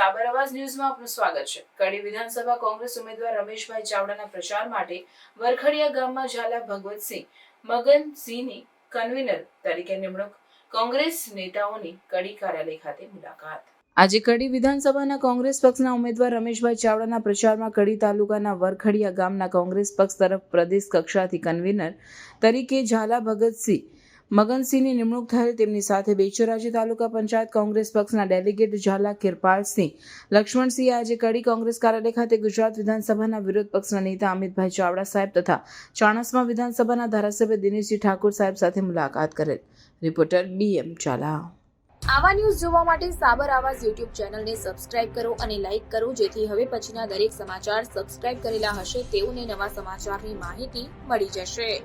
ન્યૂઝમાં આપનું સ્વાગત છે. કડી વિધાનસભા કોંગ્રેસ ઉમેદવાર રમેશભાઈ ચાવડાના પ્રચાર માટે વરખડિયા ગામમાં ઝાલા ભગવતસિંહ મગનસિંહની કન્વીનર તરીકે નિમણૂક. કોંગ્રેસ નેતાઓની કડી કાર્યાલય ખાતે મુલાકાત. આજે કડી વિધાનસભાના કોંગ્રેસ પક્ષના ઉમેદવાર રમેશભાઈ ચાવડાના પ્રચારમાં કડી તાલુકાના વરખડિયા ગામના કોંગ્રેસ પક્ષ તરફ પ્રદેશ કક્ષાથી કન્વીનર તરીકે ઝાલા ભગતસિંહ મગનસિંહની નિમણૂક થયેલ તેમની સાથે બેચરાજી તાલુકા પંચાયત કોંગ્રેસ પક્ષના ડેલિગેટ ઝાલા કિરપાલસિંહ, લક્ષ્મણસિંહે આજે કડી કોંગ્રેસ કાર્યાલય ખાતે ગુજરાત વિધાનસભાના વિરોધ પક્ષના નેતા અમિતભાઈ ચાવડા સાહેબ તથા ચાણસમાં વિધાનસભાના ધારાસભ્ય દિનેશજી ઠાકોર સાહેબ સાથે મુલાકાત કરેલ. રિપોર્ટર બીએમ ચાલા આવા ન્યૂઝ જોવા માટે સાબર આવાજ યુટ્યુબ ચેનલને સબસ્ક્રાઇબ કરો અને લાઇક કરો, જેથી હવે પછીના દરેક સમાચાર સબસ્ક્રાઇબ કરેલા હશે તેઓને નવા સમાચારની માહિતી મળી જશે.